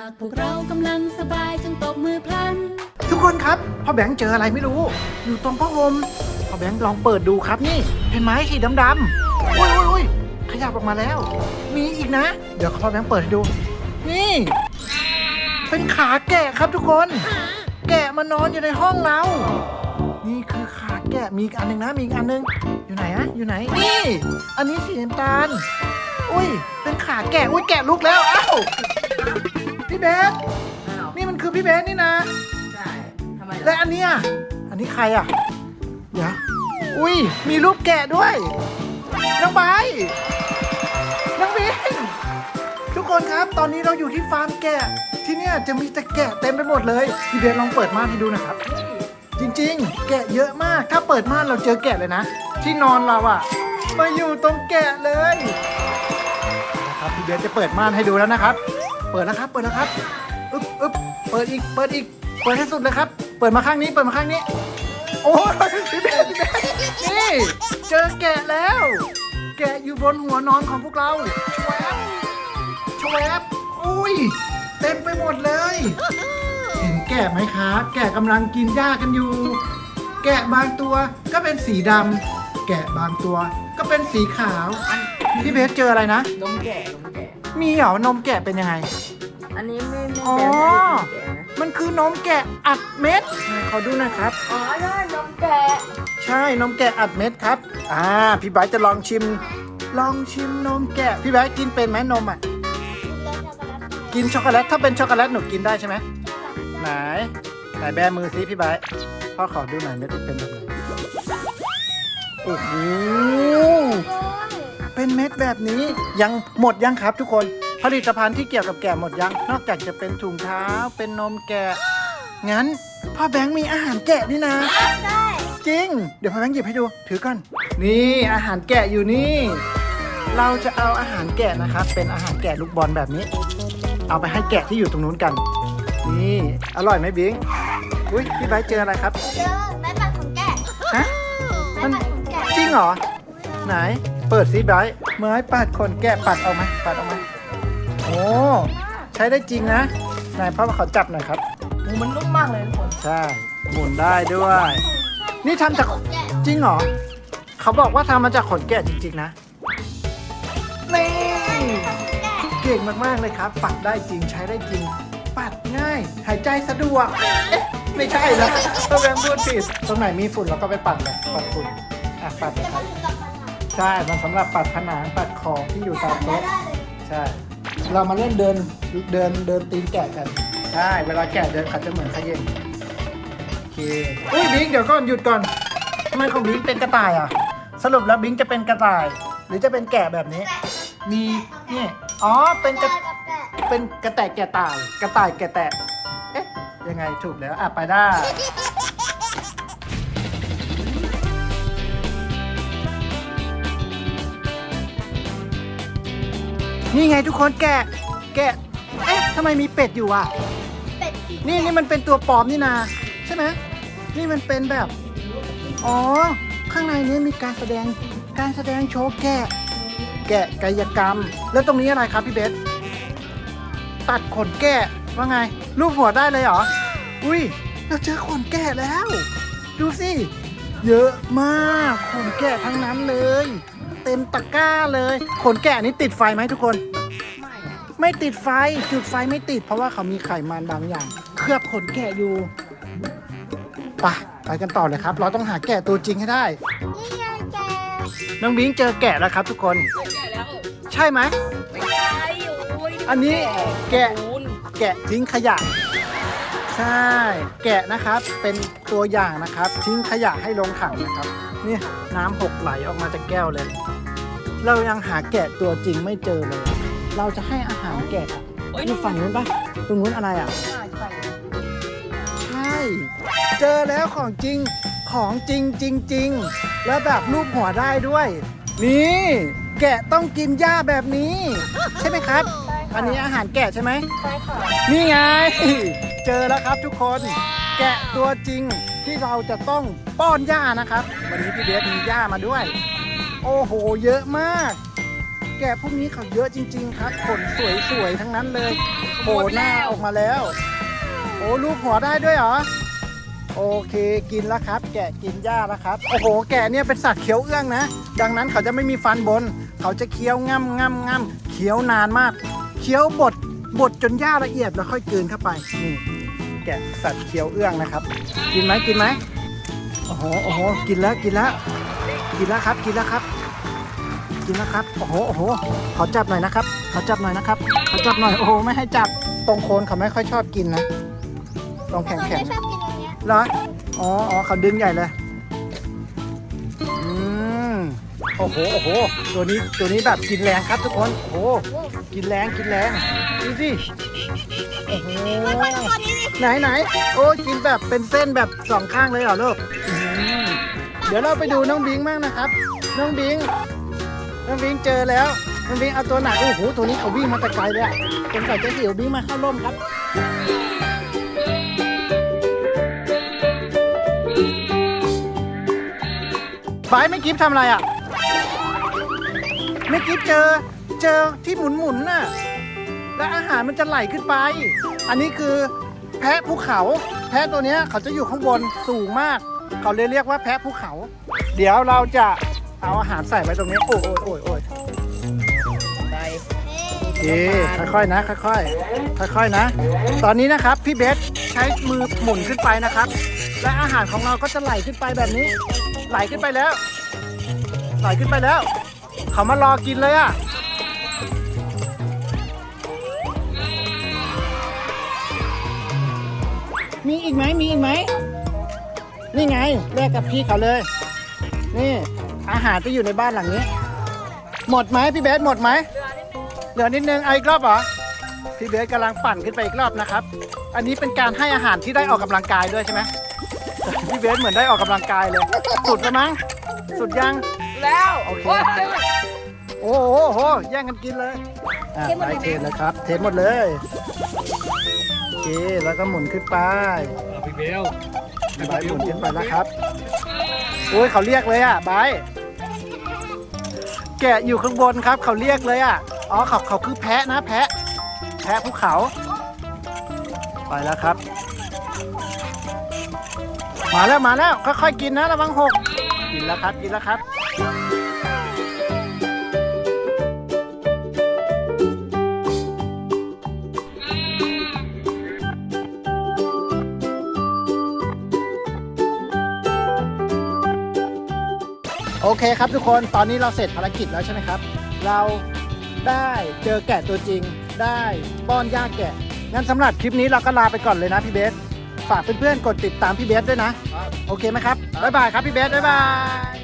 ากพวกเรากำลังสบายจงตบมือพลัน ทุกคนครับพ่อแบงค์เจออะไรไม่รู้ อยู่ตรงผ้าห่มพ่อแบงค์ลองเปิดดูครับนี่ เห็นไหมสีดำๆอุ้ยอุ้ยอุ้ยขยับออกมาแล้ว มีอีกนะ เดี๋ยวพ่อแบงค์เปิดให้ดู นี่ เป็นขาแกะครับทุกคน แกะมานอนอยู่ในห้องเรา นี่คือขาแกะมีอีกอันหนึ่งนะมีอีกอันหนึ่งอยู่ไหนอะอยู่ไหนนี่ อันนี้สีน้ำตาล อุ้ยเป็นขาแกะอุ้ยแกะลุกแล้วอ้าว พี่เบสนี่มันคือพี่เบสนี่นะ ใช่ทำไมและอันเนี้ยอันนี้ใครอะเดี๋ยวอุ้ย มีรูปแกะด้วย น้องไบร์ทน้องบินทุกคนครับ ตอนนี้เราอยู่ที่ฟาร์มแกะ ที่เนี่ยจะมีแต่แกะเต็มไปหมดเลย พี่เบนลองเปิดม่านให้ดูนะครับ จริงๆ แกะเยอะมาก ถ้าเปิดม่านเราเจอแกะเลยนะ ที่นอนเราอะมาอยู่ตรงแกะเลยนะครับพี่เบนจะเปิดม่านให้ดูแล้วนะครับ เปิดแล้วครับ เปิดแล้วครับอึ๊บอึ๊บเปิดอีก เปิดอีก เปิดให้สุดเลยครับ เปิดมาข้างนี้ เปิดมาข้างนี้ โอ้ยพี่เบนพี่เบนนี่ เจอแกะแล้ว แกะอยู่บนหัวนอนของพวกเราชวบชวบอุ้ย เต็มไปหมดเลย เห็นแกะไหมครับแกะกำลังกินหญ้ากันอยู่ แกะบางตัวก็เป็นสีดำ แกะบางตัวก็เป็นสีขาว พี่เบสเจออะไรนะ นมแก่นมแก่ มีเหรอนมแกะเป็นยังไง อันนี้ไม่ไม่อ๋อแก่นมแก่นะมันคือนมแกะอัดเม็ดขอดูหนะครับ อ๋อใช่นมแก่ใช่นมแกะอัดเม็ดครับ อ่า พี่ไบร์ทจะลองชิม ลองชิมนมแกะ พี่ไบร์ทกินเป็นไหมนมอะ กินช็อกโกแลต ถ้าเป็นช็อกโกแลตหนูกินได้ใช่ไหม ไหน ไหนแบมือซิพี่ไบร์ทพ่อขอดูหน่อยเม็ดเป็นแบบไหนโอ้โห เป็นเม็ดแบบนี้ยังหมดยังครับทุกคน ผลิตภัณฑ์ที่เกี่ยวกับแกะหมดยัง นอกจากจะเป็นถุงเท้าเป็นนมแกะ งั้นพ่อแบงค์มีอาหารแกะนี่นะจริง เดี๋ยวพ่อแบงค์หยิบให้ดู ถือก่อน นี่อาหารแกะอยู่นี่ เราจะเอาอาหารแกะนะครับ เป็นอาหารแกะลูกบอลแบบนี้ เอาไปให้แกะที่อยู่ตรงนู้นกัน นี่อร่อยไหมบิงอุ้ยพี่ไบร์ทเจออะไรครับ เจอไม้ปัดของแกะฮะ ไม้ปัดของแกะจริงเหรอ ไหน เปิดซิไบร์ทไม้ปัดขนแกะปัดเอาไหมปัดเอาไหมโอ้ใช้ได้จริงนะไหนพ่อมาขอจับหน่อยครับ หมูมันนุ่มมากเลยทุกคนใช่หมุนได้ด้วย นี่ทำจากแกะจริงเหรอเขาบอกว่าทำมาจากขนแกะจริง ๆ นะนี่เก่งมากๆเลยครับ ปัดได้จริงใช้ได้จริง ปัดง่าย หายใจสะดวกเอ๊ะไม่ใช่นะถ้าแบงค์พูดผิดตรงไหนมีฝุ่นเราก็ไปปัดเลยปัดฝุ่นอะปัดเลยครับ ใช่ มันสำหรับปัดผนังปัดของที่อยู่ตามโต๊ะใช่ เรามาเล่นเดินเดินเดินตีนแกะกันใช่เวลาแกะเดินเขาจะเหมือนขยิงโอเคอุ้ยบิงเดี๋ยวก่อนหยุดก่อนทำไมของบิงเป็นกระต่ายอะ สรุปแล้วบิงจะเป็นกระต่าย หรือจะเป็นแกะแบบนี้ มีนี่อ๋อเป็นกระกับแกะเป็นกระแตกแกะต่าย กระต่ายแกะแตะเอ๊ะยังไงถูกแล้วอะไปได้ นี่ไงทุกคนแกะ แกะ เอ๊ะทำไมมีเป็ดอยู่อะ เป็ดสีนี่นี่มันเป็นตัวปลอมนี่นาใช่ไหมนี่มันเป็นแบบ อ๋อ ข้างในนี้มีการแสดง การแสดงโชว์แกะ แกะกายกรรม แล้วตรงนี้อะไรครับพี่เบส ตัดขนแกะว่าไง รูปหัวได้เลยเหรอ อุ้ย เราเจอขนแกะแล้ว ดูสิ เยอะมากขนแกะทั้งนั้นเลย เต็มตะกร้าเลยขนแกะนี้ติดไฟไหมทุกคนไม่ติดไฟจุดไฟไม่ติด เพราะว่าเขามีไขมันบางอย่าง เคลือบขนแกะอยู่ไปไปกันต่อเลยครับ เราต้องหาแกะตัวจริงให้ได้ นี่ไงแกะน้องบิงเจอแกะแล้วครับ ทุกคนแก่แล้วใช่ไหม ไม่ใช่โอ้ยอันนี้แกะ คุณแกะทิ้งขยะ ใช่ แกะนะครับเป็นตัวอย่างนะครับ ทิ้งขยะให้ลงถังนะครับเนี่ยน้ำหกไหลออกมาจากแก้วเลย เรายังหาแกะตัวจริงไม่เจอเลยเราจะให้อาหารแกะอะโอ้ยอยู่ฝั่งนู้นปะตรงนู้นอะไรอะใช่ใช่ใช่ เจอแล้วของจริง ของจริงจริงจริงๆแล้วแบบรูปหัวได้ด้วย นี่ แกะต้องกินหญ้าแบบนี้ ใช่ไหมครับ อันนี้อาหารแกะใช่ไหม ใช่ค่ะนี่ไง เจอแล้วครับทุกคน แกะตัวจริงที่เราจะต้องป้อนหญ้านะครับ วันนี้พี่เบสมีหญ้ามาด้วย โอ้โห เยอะมาก แกะพวกนี้เขาเยอะจริง ๆ ครับ ขนสวยๆทั้งนั้นเลยโผล่หน้าออกมาแล้ว โอ้ลูกหัวได้ด้วยเหรอ โอเคกินแล้วครับ แกะกินหญ้าแล้วครับ โอ้โห แกะเนี่ยเป็นสัตว์เคี้ยวเอื้องนะ ดังนั้นเขาจะไม่มีฟันบน เขาจะเคี้ยวง่ำง่ำง่ำเคี้ยวนานมาก เคี้ยวบดบดจนหญ้าละเอียดแล้วค่อยกลืนเข้าไปนี่แกะสัตว์เคี้ยวเอื้องนะครับ กินไหมกินไหมโอ้โหโอ้โหกินแล้วกินแล้ว กินแล้วครับกินแล้วครับ กินแล้วครับโอ้โหโอ้โหขอจับหน่อยนะครับขอจับหน่อยนะครับขอจับหน่อยโอ้โหไม่ให้จับตรงโคนเขาไม่ค่อยชอบกินนะตรงแข็งเราแข็งไม่ชอบกินตรงเนี้ยเหรออ๋ออ๋อเขาดึงใหญ่เลยอืมโอ้โหโอ้โหตัวนี้ตัวนี้แบบกินแรงครับทุกคนโอ้โหกินแรงกินแรงดูสิโอ้โหไหนไหนโอ้ยกินแบบเป็นเส้นแบบสองข้างเลยเหรอลูกอื้อหือ เดี๋ยวเราไปดูน้องบิงบ้างนะครับ น้องบิง น้องบิงเจอแล้ว น้องบิงเอาตัวไหนโอ้โหตัวนี้เขาวิ่งมาแต่ไกลเลยอะสงสัยจะหิวบิงมาเข้าร่มครับไบร์ทไม่กิฟทำอะไรอะไม่กิฟเจอเจอที่หมุนหมุนๆน่ะแล้วอาหารมันจะไหลขึ้นไป อันนี้คือแพะภูเขา แพะตัวนี้เขาจะอยู่ข้างบนสูงมาก เขาเลยเรียกว่าแพะภูเขา เดี๋ยวเราจะเอาอาหารใส่ไว้ตรงนี้ โอ้ยโอ้ยโอ้ยโอ้ยไปโอเคค่อยๆนะ ค่อยๆค่อยๆนะ ตอนนี้นะครับพี่เบสใช้มือหมุนขึ้นไปนะครับ และอาหารของเราก็จะไหลขึ้นไปแบบนี้ ไหลขึ้นไปแล้ว ไหลขึ้นไปแล้ว เขามารอกินเลยอะมีอีกไหมมีอีกไหม นี่ไงแลกกับพี่เขาเลย นี่ อาหารจะอยู่ในบ้านหลังนี้ หมดไหมพี่เบสหมดไหมเหลือนิดนึงเอาอีกรอบเหรอพี่เบสกำลังปั่นขึ้นไปอีกรอบนะครับ อันนี้เป็นการให้อาหารที่ได้ออกกำลังกายด้วยใช่ไหมพี่เบสเหมือนได้ออกกำลังกายเลย สุดแล้วมั้งสุดยังแล้วโอเคโอ้ยโอ้โหโอ้โหแย่งกันกินเลยอะไปเทเลยครับ เทหมดเลยโอเคแล้วก็หมุนขึ้นไปเอาพี่เบล ใบหมุนขึ้นไปนะครับโอ้ยเขาเรียกเลยอะใบแกะอยู่ข้างบนครับ เขาเรียกเลยอะอ๋อเขาเขาคือแพะนะแพะ แพะภูเขา ไปแล้วครับ มาแล้วมาแล้วค่อยๆกินนะระวังหกกินแล้วครับกินแล้วครับ โอเคครับทุกคนตอนนี้เราเสร็จภารกิจแล้วใช่ไหมครับ เราได้เจอแกะตัวจริง ได้ป้อนหญ้าแกะ งั้นสำหรับคลิปนี้เราก็ลาไปก่อนเลยนะพี่เบส ฝากเพื่อนๆกดติดตามพี่เบสด้วยนะ โอเคไหมครับ บ๊ายบายครับพี่เบส บ๊ายบาย